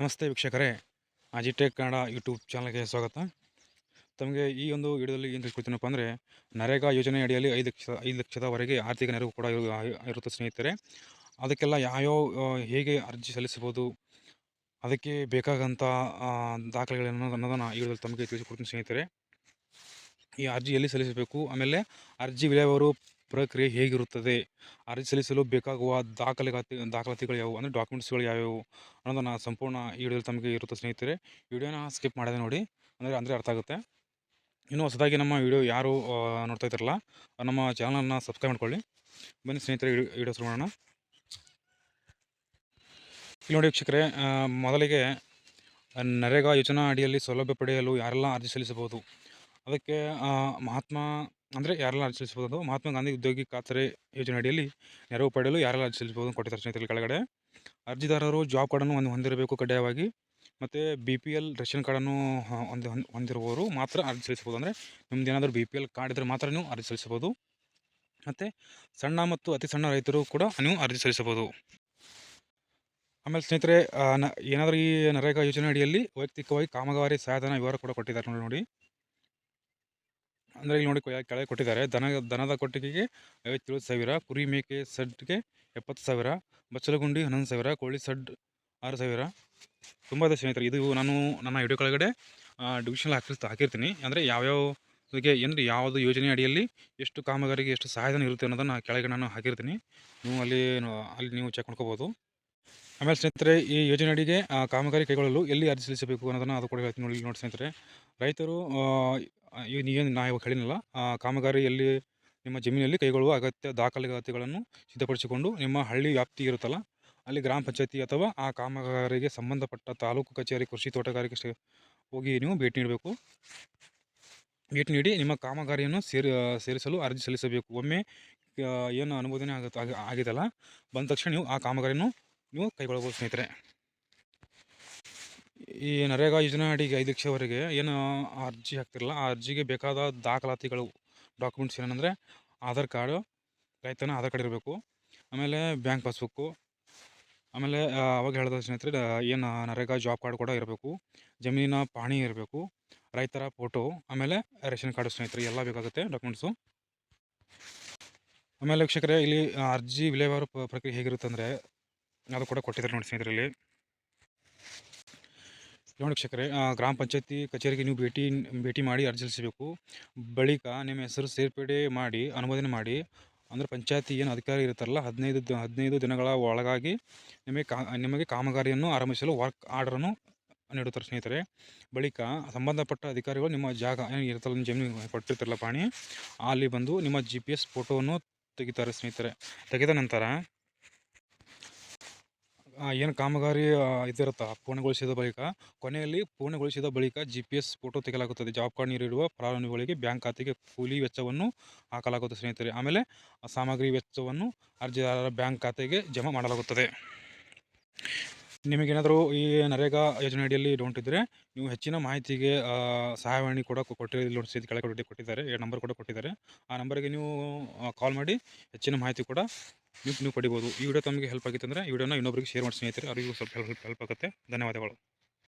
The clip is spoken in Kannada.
ನಮಸ್ತೆ ವೀಕ್ಷಕರೇ ಅಜಿಟೆಕ್ ಕನ್ನಡ ಯೂಟ್ಯೂಬ್ ಚಾನಲ್ಗೆ ಸ್ವಾಗತ. ತಮಗೆ ಈ ಒಂದು ವಿಡಿಯೋದಲ್ಲಿ ಏನು ತಿಳ್ಕೊಳ್ತೀನಪ್ಪ ಅಂದರೆ, ನರೇಗಾ ಯೋಜನೆ ಅಡಿಯಲ್ಲಿ ಐದು ಲಕ್ಷ, ಐದು ಲಕ್ಷದವರೆಗೆ ಆರ್ಥಿಕ ನೆರವು ಕೂಡ ಇರು- ಇರುತ್ತೆ ಸ್ನೇಹಿತರೆ. ಅದಕ್ಕೆಲ್ಲ ಯಾವ್ಯಾವ ಹೇಗೆ ಅರ್ಜಿ ಸಲ್ಲಿಸಬಹುದು, ಅದಕ್ಕೆ ದಾಖಲೆಗಳೇನು ದಾಖಲೆಗಳನ್ನು ಅನ್ನೋದನ್ನು ಈ ವಿಡಿಯೋದಲ್ಲಿ ತಮಗೆ ತಿಳಿಸಿಕೊಡ್ತೀನಿ ಸ್ನೇಹಿತರೆ. ಈ ಅರ್ಜಿ ಎಲ್ಲಿ ಸಲ್ಲಿಸಬೇಕು, ಆಮೇಲೆ ಅರ್ಜಿ ವಿಲೇವಾರು ಪ್ರಕ್ರಿಯೆ ಹೇಗಿರುತ್ತದೆ? ಅರ್ಜಿ ಸಲ್ಲಿಸಲು ಬೇಕಾಗುವ ದಾಖಲಾತಿ ದಾಖಲಾತಿಗಳು ಯಾವುವು? ಅಂದರೆ ಡಾಕ್ಯುಮೆಂಟ್ಸ್ಗಳು ಯಾವ್ಯಾವು? ಅನ್ನೋದನ್ನು ಸಂಪೂರ್ಣ ಈ ವಿಡಿಯೋದಲ್ಲಿ ತಮಗೆ ಇರುತ್ತೆ ಸ್ನೇಹಿತರೆ. ವಿಡಿಯೋನ ಸ್ಕಿಪ್ ಮಾಡಿದೆ ನೋಡಿ. ಅಂದರೆ ಅಂದರೆ ಅರ್ಥ ಆಗುತ್ತೆ. ಇನ್ನು ಹೊಸದಾಗಿ ನಮ್ಮ ವಿಡಿಯೋ ಯಾರು ನೋಡ್ತಾ ಇದ್ದಾರಲ್ಲ, ನಮ್ಮ ಚಾನಲನ್ನು ಸಬ್ಸ್ಕ್ರೈಬ್ ಮಾಡ್ಕೊಳ್ಳಿ. ಬನ್ನಿ ಸ್ನೇಹಿತರೆ ವಿಡಿಯೋ ಶುರು ಮಾಡೋಣ. ಇಲ್ಲಿ ನೋಡಿ ವೀಕ್ಷಕರೇ ಮೊದಲಿಗೆ ನರೇಗಾ ಯೋಜನಾ ಅಡಿಯಲ್ಲಿ ಸೌಲಭ್ಯ ಪಡೆಯಲು ಯಾರೆಲ್ಲ ಅರ್ಜಿ ಸಲ್ಲಿಸಬಹುದು? ಅದಕ್ಕೆ ಮಹಾತ್ಮ ಅಂದರೆ ಯಾರೆಲ್ಲ ಅರ್ಜಿ ಸಲ್ಲಿಸಬಹುದು ಮಹಾತ್ಮ ಗಾಂಧಿ ಉದ್ಯೋಗಿ ಖಾತರಿ ಯೋಜನೆ ಅಡಿಯಲ್ಲಿ ನೆರವು ಪಡೆಯಲು ಯಾರೆಲ್ಲ ಅರ್ಜಿ ಸಲ್ಲಿಸಬಹುದು ಕೊಟ್ಟಿದ್ದಾರೆ ಸ್ನೇಹಿತರೆ ಕೆಳಗಡೆ. ಅರ್ಜಿದಾರರು ಜಾಬ್ ಕಾರ್ಡನ್ನು ಒಂದು ಹೊಂದಿರಬೇಕು ಕಡ್ಡಾಯವಾಗಿ ಮತ್ತು ಬಿ ಪಿ ಎಲ್ ರೇಷನ್ ಕಾರ್ಡನ್ನು ಒಂದು ಹೊಂದಿ ಹೊಂದ್- ಹೊಂದಿರುವವರು ಮಾತ್ರ ಅರ್ಜಿ ಸಲ್ಲಿಸಬಹುದು ಅಂದರೆ ನಿಮ್ದು ಏನಾದರೂ ಬಿ ಪಿ ಎಲ್ ಕಾರ್ಡ್ ಇದ್ದರೆ ಮಾತ್ರ ನೀವು ಅರ್ಜಿ ಸಲ್ಲಿಸಬಹುದು ಮತ್ತು ಸಣ್ಣ ಮತ್ತು ಅತಿ ಸಣ್ಣ ರೈತರು ಕೂಡ ನೀವು ಅರ್ಜಿ ಸಲ್ಲಿಸಬಹುದು. ಆಮೇಲೆ ಸ್ನೇಹಿತರೆ ನ, ಏನಾದರೂ ಈ ನರೇಗಾ ಯೋಜನೆ ಅಡಿಯಲ್ಲಿ ವೈಯಕ್ತಿಕವಾಗಿ ಕಾಮಗಾರಿ ಸಹಾಯಧನ ವಿವರ ಕೂಡ ಕೊಟ್ಟಿದ್ದಾರೆ ನೋಡಿ ನೋಡಿ. ಅಂದರೆ ಇಲ್ಲಿ ನೋಡಿ ಕೆಳ- ಕೆಳಗೆ ಕೊಟ್ಟಿದ್ದಾರೆ. ದನ, ದನದ ಕೊಟ್ಟಿಗೆಗೆ ಐವತ್ತೇಳು ಸಾವಿರ, ಕುರಿ ಮೇಕೆ ಸಡ್ಗೆ ಎಪ್ಪತ್ತು ಸಾವಿರ, ಬಚ್ಚಲಗುಂಡಿ ಹನ್ನೊಂದು ಸಾವಿರ, ಕೋಳಿ ಸಡ್ ಆರು ಸಾವಿರ. ತುಂಬ ಇದೆ ಸ್ನೇಹಿತರೆ, ಇದು ನಾನು ನನ್ನ ವಿಡಿಯೋ ಕೆಳಗಡೆ ಡಿವಿಷನ್ ಹಾಕಿರ್ತ ಹಾಕಿರ್ತೀನಿ. ಅಂದರೆ ಯಾವ್ಯಾವ ಇದಕ್ಕೆ ಏನು ಯಾವುದು ಯೋಜನೆ ಅಡಿಯಲ್ಲಿ ಎಷ್ಟು ಕಾಮಗಾರಿಗೆ ಎಷ್ಟು ಸಹಾಯಧನ ಇರುತ್ತೆ ಅನ್ನೋದನ್ನು ಕೆಳಗೆ ನಾನು ಹಾಕಿರ್ತೀನಿ. ನೀವು ಅಲ್ಲಿ ಅಲ್ಲಿ ನೀವು ಚೆಕ್ ಮಾಡ್ಕೋಬೋದು. ಆಮೇಲೆ ಸ್ನೇಹಿತರೆ, ಈ ಯೋಜನೆ ಅಡಿಗೆ ಕಾಮಗಾರಿ ಕೈಗೊಳ್ಳಲು ಎಲ್ಲಿ ಅರ್ಜಿ ಸಲ್ಲಿಸಬೇಕು ಅನ್ನೋದನ್ನು ಅದು ಕೂಡ ಹೇಳ್ತೀನಿ ನೋಡಿ ನೋಡಿ ಸ್ನೇಹಿತರೆ. ರೈತರು ಏನು ನಾ ಇವಾಗ ಹೇಳಿನಲ್ಲ ಕಾಮಗಾರಿ ಎಲ್ಲಿ ನಿಮ್ಮ ಜಮೀನಲ್ಲಿ ಕೈಗೊಳ್ಳುವ ಅಗತ್ಯ ದಾಖಲಾತಿಗಳನ್ನು ಸಿದ್ಧಪಡಿಸಿಕೊಂಡು ನಿಮ್ಮ ಹಳ್ಳಿ ವ್ಯಾಪ್ತಿ ಇರುತ್ತಲ್ಲ, ಅಲ್ಲಿ ಗ್ರಾಮ ಪಂಚಾಯತಿ ಅಥವಾ ಆ ಕಾಮಗಾರಿಗೆ ಸಂಬಂಧಪಟ್ಟ ತಾಲೂಕು ಕಚೇರಿ, ಕೃಷಿ ತೋಟಗಾರಿಕೆ ಹೋಗಿ ನೀವು ಭೇಟಿ ನೀಡಬೇಕು. ಭೇಟಿ ನೀಡಿ ನಿಮ್ಮ ಕಾಮಗಾರಿಯನ್ನು ಸೇರಿ, ಸೇರಿಸಲು ಅರ್ಜಿ ಸಲ್ಲಿಸಬೇಕು. ಒಮ್ಮೆ ಏನು ಅನುಮೋದನೆ ಆಗುತ್ತೆ, ಆಗಿ- ಆಗಿದೆಲ್ಲ ಬಂದ ತಕ್ಷಣ ನೀವು ಆ ಕಾಮಗಾರಿಯನ್ನು ನೀವು ಕೈಗೊಳ್ಳಬಹುದು ಸ್ನೇಹಿತರೆ. ಈ ನರೇಗಾ ಯೋಜನಾ ಅಡಿಗೆ ಐದು ಲಕ್ಷವರೆಗೆ ಏನು ಅರ್ಜಿ ಹಾಕ್ತಿರಲ್ಲ, ಆ ಅರ್ಜಿಗೆ ಬೇಕಾದ ದಾಖಲಾತಿಗಳು ಡಾಕ್ಯುಮೆಂಟ್ಸ್ ಏನಂದರೆ ಆಧಾರ್ ಕಾರ್ಡು, ರೈತನ ಆಧಾರ್ ಕಾರ್ಡ್ ಇರಬೇಕು, ಆಮೇಲೆ ಬ್ಯಾಂಕ್ ಪಾಸ್ಬುಕ್ಕು, ಆಮೇಲೆ ಅವಾಗ ಹೇಳಿದ ಸ್ನೇಹಿತರೆ ಏನು ನರೇಗಾ ಜಾಬ್ ಕಾರ್ಡ್ ಕೂಡ ಇರಬೇಕು, ಜಮೀನಿನ ಪಾಣಿ ಇರಬೇಕು, ರೈತರ ಫೋಟೋ, ಆಮೇಲೆ ರೇಷನ್ ಕಾರ್ಡ್ ಸ್ನೇಹಿತರೆ, ಎಲ್ಲ ಬೇಕಾಗುತ್ತೆ ಡಾಕ್ಯುಮೆಂಟ್ಸು ಆಮೇಲೆ ವೀಕ್ಷಕರೇ, ಇಲ್ಲಿ ಅರ್ಜಿ ವಿಲೇವಾರು ಪ್ರಕ್ರಿಯೆ ಹೇಗಿರುತ್ತೆ ಅಂದರೆ ಅದು ಕೂಡ ಕೊಟ್ಟಿದ್ದಾರೆ ನೋಡಿ ಸ್ನೇಹಿತರಲ್ಲಿ. ನೋಡಿ ವೀಕ್ಷಕರೇ ಗ್ರಾಮ ಪಂಚಾಯತಿ ಕಚೇರಿಗೆ ನೀವು ಭೇಟಿ ಭೇಟಿ ಮಾಡಿ ಅರ್ಜಿ ಸಲ್ಲಿಸಬೇಕು. ಬಳಿಕ ನಿಮ್ಮ ಹೆಸರು ಸೇರ್ಪಡೆ ಮಾಡಿ, ಅನುಮೋದನೆ ಮಾಡಿ, ಅಂದರೆ ಪಂಚಾಯತಿ ಏನು ಅಧಿಕಾರಿ ಇರುತ್ತಾರಲ್ಲ ಹದಿನೈದು ಹದಿನೈದು ದಿನಗಳ ಒಳಗಾಗಿ ನಿಮಗೆ ನಿಮಗೆ ಕಾಮಗಾರಿಯನ್ನು ಆರಂಭಿಸಲು ವರ್ಕ್ ಆರ್ಡರನ್ನು ನೀಡುತ್ತಾರೆ ಸ್ನೇಹಿತರೆ. ಬಳಿಕ ಸಂಬಂಧಪಟ್ಟ ಅಧಿಕಾರಿಗಳು ನಿಮ್ಮ ಜಾಗ, ಏನು ಇರುತ್ತಲ್ಲ ಜಮೀನು ಕೊಟ್ಟಿರ್ತಾರಲ್ಲ ಪಾಣಿ, ಅಲ್ಲಿ ಬಂದು ನಿಮ್ಮ ಜಿ ಪಿ ಎಸ್ ಫೋಟೋವನ್ನು ತೆಗಿತಾರೆ ಸ್ನೇಹಿತರೆ. ತೆಗೆದ ನಂತರ ಏನು ಕಾಮಗಾರಿ ಇದಿರುತ್ತಾ? ಪೂರ್ಣಗೊಳಿಸಿದ ಬಳಿಕ, ಕೊನೆಯಲ್ಲಿ ಪೂರ್ಣಗೊಳಿಸಿದ ಬಳಿಕ ಜಿ ಪಿ ಎಸ್ ಫೋಟೋ ತೆಗೆಯಲಾಗುತ್ತದೆ. ಜಾಬ್ ಕಾರ್ಡ್ ನೀಡಿರುವ ಫಲಾನುಭವಿಗಳಿಗೆ ಬ್ಯಾಂಕ್ ಖಾತೆಗೆ ಕೂಲಿ ವೆಚ್ಚವನ್ನು ಹಾಕಲಾಗುತ್ತದೆ, ಸ್ನೇಹಿತರೆ. ಆಮೇಲೆ ಸಾಮಗ್ರಿ ವೆಚ್ಚವನ್ನು ಅರ್ಜಿದಾರರ ಬ್ಯಾಂಕ್ ಖಾತೆಗೆ ಜಮಾ ಮಾಡಲಾಗುತ್ತದೆ. ನಿಮಗೇನಾದರೂ ಈ ನರೇಗಾ ಯೋಜನೆ ಅಡಿಯಲ್ಲಿ ಡೌಂಟ್ ಇದ್ದರೆ ನೀವು ಹೆಚ್ಚಿನ ಮಾಹಿತಿಗೆ ಸಹಾಯವಾಣಿ ಕೂಡ ಕೊಟ್ಟಿರೋ. ನೋಡಿ ಸ್ಥಿತಿ ಕೆಳಗೆ ಕೊಟ್ಟಿದ್ದಾರೆ. ಕೊಟ್ಟಿದ್ದಾರೆ ನಂಬರ್ ಕೂಡ ಕೊಟ್ಟಿದ್ದಾರೆ. ಆ ನಂಬರ್ಗೆ ನೀವು ಕಾಲ್ ಮಾಡಿ, ಹೆಚ್ಚಿನ ಮಾಹಿತಿ ಕೂಡ ನೀವು ನೀವು ಪಡಿಬೋದು ಈ ವಿಡಿಯೋ ತಮಗೆ ಹೆಲ್ಪ್ ಆಗಿತ್ತು ಅಂದರೆ ಈ ವಿಡಿಯೋನ ಇನ್ನೊಬ್ಬರಿಗೆ ಶೇರ್ ಮಾಡಿ ಸ್ನೇಹಿತರೆ, ಅವರಿಗೂ ಸ್ವಲ್ಪ ಹೆಲ್ಪ್ ಹೆಲ್ಪ್ ಆಗುತ್ತೆ. ಧನ್ಯವಾದಗಳು.